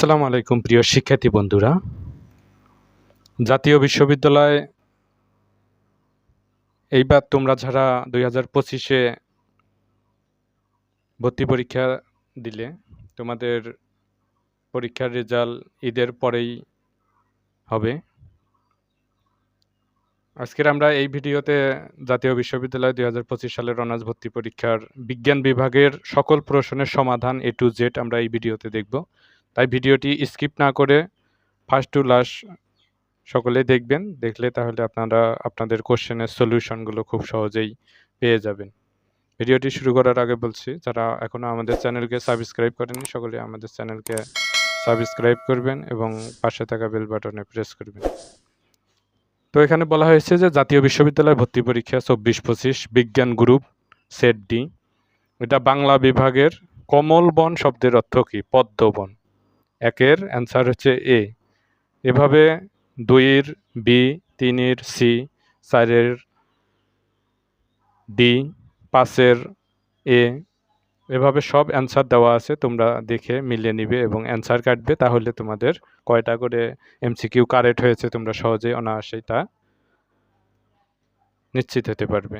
আসসালামু আলাইকুম, প্রিয় শিক্ষার্থী বন্ধুরা। জাতীয় বিশ্ববিদ্যালয়, এইবার তোমরা যারা দুই হাজার পঁচিশে ভর্তি পরীক্ষা দিলে, তোমাদের পরীক্ষার রেজাল্ট ঈদের পরেই হবে। আজকের আমরা এই ভিডিওতে জাতীয় বিশ্ববিদ্যালয় দুই হাজার পঁচিশ সালের অনার্স ভর্তি পরীক্ষার বিজ্ঞান বিভাগের সকল প্রশ্নের সমাধান এ টু জেড আমরা এই ভিডিওতে দেখব। তাই ভিডিওটি স্কিপ না করে ফার্স্ট টু লাস্ট সকলেই দেখবেন। দেখলে তাহলে আপনারা, আপনাদের কোশ্চেনের সলিউশনগুলো খুব সহজেই পেয়ে যাবেন। ভিডিওটি শুরু করার আগে বলছি, যারা এখনও আমাদের চ্যানেলকে সাবস্ক্রাইব করেনি সকলে আমাদের চ্যানেলকে সাবস্ক্রাইব করবেন এবং পাশে থাকা বেল বাটনে প্রেস করবেন। তো এখানে বলা হয়েছে যে জাতীয় বিশ্ববিদ্যালয় ভর্তি পরীক্ষা চব্বিশ পঁচিশ বিজ্ঞান গ্রুপ সেট ডি। এটা বাংলা বিভাগের কমল বন শব্দের অর্থ কী? পদ্মবন একের অ্যান্সার হচ্ছে এ। এভাবে দুইয়ের বি, তিনের সি, চারের ডি, পাঁচের এ, এভাবে সব অ্যান্সার দেওয়া আছে, তোমরা দেখে মিলিয়ে নিবে এবং অ্যান্সার কাটবে, তাহলে তোমাদের কয়টা করে এমসিকিউ কারেক্ট হয়েছে, তোমরা সহজেই অনায়াসেই তা নিশ্চিত হতে পারবে।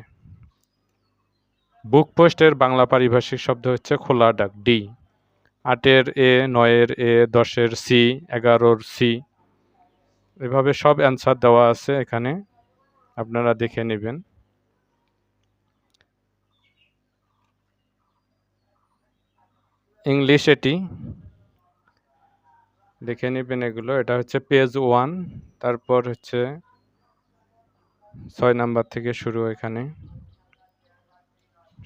বুক পোস্টের বাংলা পারিভাষিক শব্দ হচ্ছে খোলা ডাক, ডি। আটের এ, নয়ের এ, দশের সি, এগারোর সি। এভাবে সব অ্যান্সার দেওয়া আছে এখানে। আপনারা দেখে নেবেন। ইংলিশ এটি। দেখে নেবেন এগুলো। এটা হচ্ছে পেজ ওয়ান তারপর হচ্ছে ছয় নাম্বার থেকে শুরু এখানে।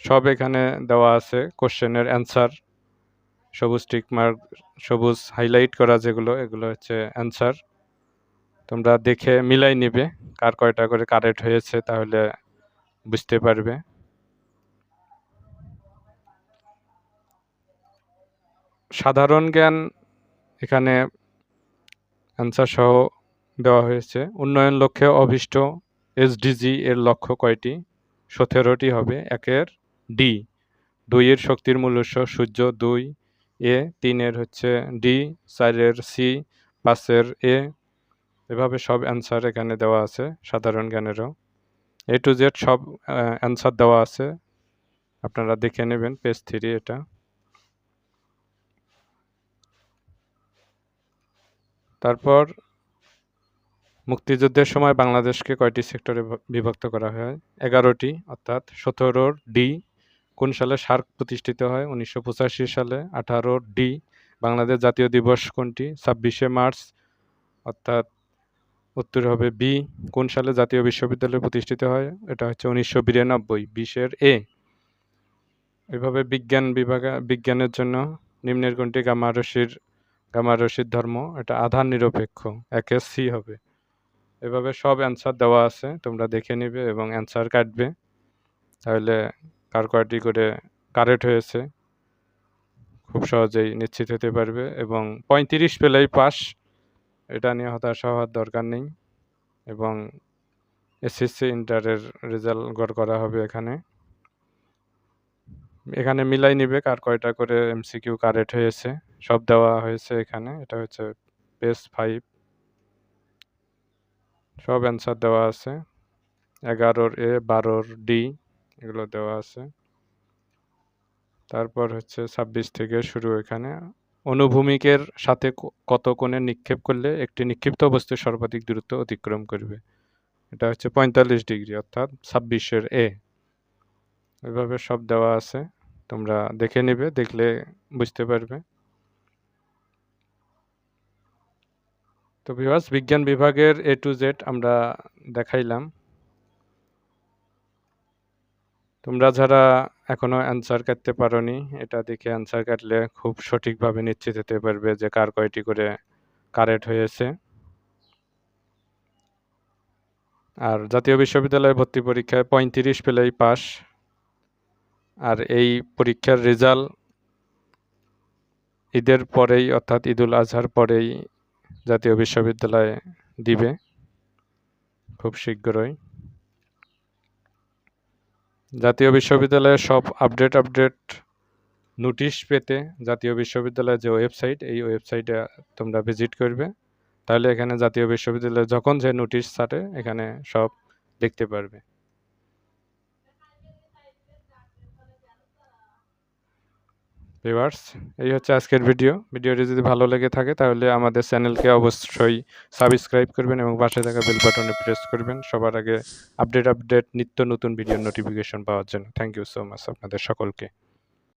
সব এখানে দেওয়া আছে কোশ্চেনের অ্যান্সার সবুজ টিক মার্ক সবুজ হাইলাইট করা যেগুলো, এগুলো হচ্ছে অ্যান্সার তোমরা দেখে মিলাই নিবে, কার কয়টা করে কারেক্ট হয়েছে তাহলে বুঝতে পারবে। সাধারণ জ্ঞান এখানে অ্যান্সার সহ দেওয়া হয়েছে। উন্নয়ন লক্ষ্যে অভিষ্ট এসডিজি এর লক্ষ্য কয়টি? সতেরোটি হবে। একের ডি দুইয়ের শক্তির মূল্য সূর্য, দুই এ, তিনের হচ্ছে ডি, চারের সি, পাঁচের এ। এভাবে সব অ্যান্সার এখানে দেওয়া আছে, সাধারণ জ্ঞানেরও। এ টু জেড সব অ্যান্সার দেওয়া আছে। আপনারা দেখে নেবেন পেজ থ্রি এটা। তারপর, মুক্তিযুদ্ধের সময় বাংলাদেশকে কয়টি সেক্টরে বিভক্ত করা হয়? এগারোটি, অর্থাৎ সতেরোর ডি কোন সালে সার্ক প্রতিষ্ঠিত হয়? উনিশশো পঁচাশি সালে, আঠারো ডি, বাংলাদেশ জাতীয় দিবস কোনটি? ছাব্বিশে মার্চ, অর্থাৎ উত্তর হবে বি, কোন সালে জাতীয় বিশ্ববিদ্যালয় প্রতিষ্ঠিত হয়? এটা হচ্ছে উনিশশো বিরানব্বই, বিশের এ। এভাবে বিজ্ঞান বিভাগে, বিজ্ঞানের জন্য নিম্নের কোনটি? গামা রশির গামা ধর্ম, এটা আধার নিরপেক্ষ, একে সি হবে। এভাবে সব অ্যান্সার দেওয়া আছে, তোমরা দেখে নিবে এবং অ্যান্সার কাটবে। তাহলে কার কয়টি করে কারেক্ট হয়েছে, খুব সহজেই নিশ্চিত হতে পারবে এবং পঁয়ত্রিশ পেলেই পাস। এটা নিয়ে হতাশা হওয়ার দরকার নেই এবং এসএসসি ইন্টারের রেজাল্ট গড় করা হবে এখানে। এখানে মিলাই নিবে কার কয়টা করে এমসিকিউ কারেক্ট হয়েছে, সব দেওয়া হয়েছে এখানে। এটা হচ্ছে পেজ ফাইভ। সব অ্যান্সার দেওয়া আছে। এগারোর এ, বারোর ডি। এগুলো দেওয়া আছে। তারপর হচ্ছে ছাব্বিশ থেকে শুরু এখানে। অনুভূমিকের সাথে কত কোণে নিক্ষেপ করলে একটি নিক্ষিপ্ত বস্তু সর্বাধিক দূরত্ব অতিক্রম করবে? এটা হচ্ছে পঁয়তাল্লিশ ডিগ্রি, অর্থাৎ ছাব্বিশের এ এভাবে সব দেওয়া আছে। তোমরা দেখে নেবে, দেখলে বুঝতে পারবে। তো বিভাস বিজ্ঞান বিভাগের এ টু জেড আমরা দেখাইলাম। তোমরা যারা এখনও অ্যান্সার কাটতে পারোনি, এটা দেখে অ্যান্সার কাটলে খুব সঠিকভাবে নিশ্চিত হতে পারবে যে কার কয়টি করে কারেক্ট হয়েছে। আর জাতীয় বিশ্ববিদ্যালয়ে ভর্তি পরীক্ষায় পঁয়ত্রিশ পেলেই পাস আর এই পরীক্ষার রেজাল্ট ঈদের পরেই অর্থাৎ ঈদুল আজহার পরেই জাতীয় বিশ্ববিদ্যালয়ে দিবে, খুব শীঘ্রই। জাতীয় বিশ্ববিদ্যালয়ের সব আপডেট আপডেট নোটিশ পেতে জাতীয় বিশ্ববিদ্যালয়ের যে ওয়েবসাইট এই ওয়েবসাইটে তোমরা ভিজিট করবে। তাহলে এখানে জাতীয় বিশ্ববিদ্যালয়ে যখন যে নোটিশ ছাড়ে এখানে সব দেখতে পারবে। ভিউয়ার্স এই হচ্ছে আজকের ভিডিও ভিডিওটি যদি ভালো লেগে থাকে, তাহলে আমাদের চ্যানেলকে অবশ্যই সাবস্ক্রাইব করবেন এবং পাশে থাকা বেল বাটনে প্রেস করবেন। সবার আগে আপডেট আপডেট নিত্য নতুন ভিডিও নোটিফিকেশন পাওয়ার জন্য। থ্যাংক ইউ সো মাচ আপনাদের সকলকে।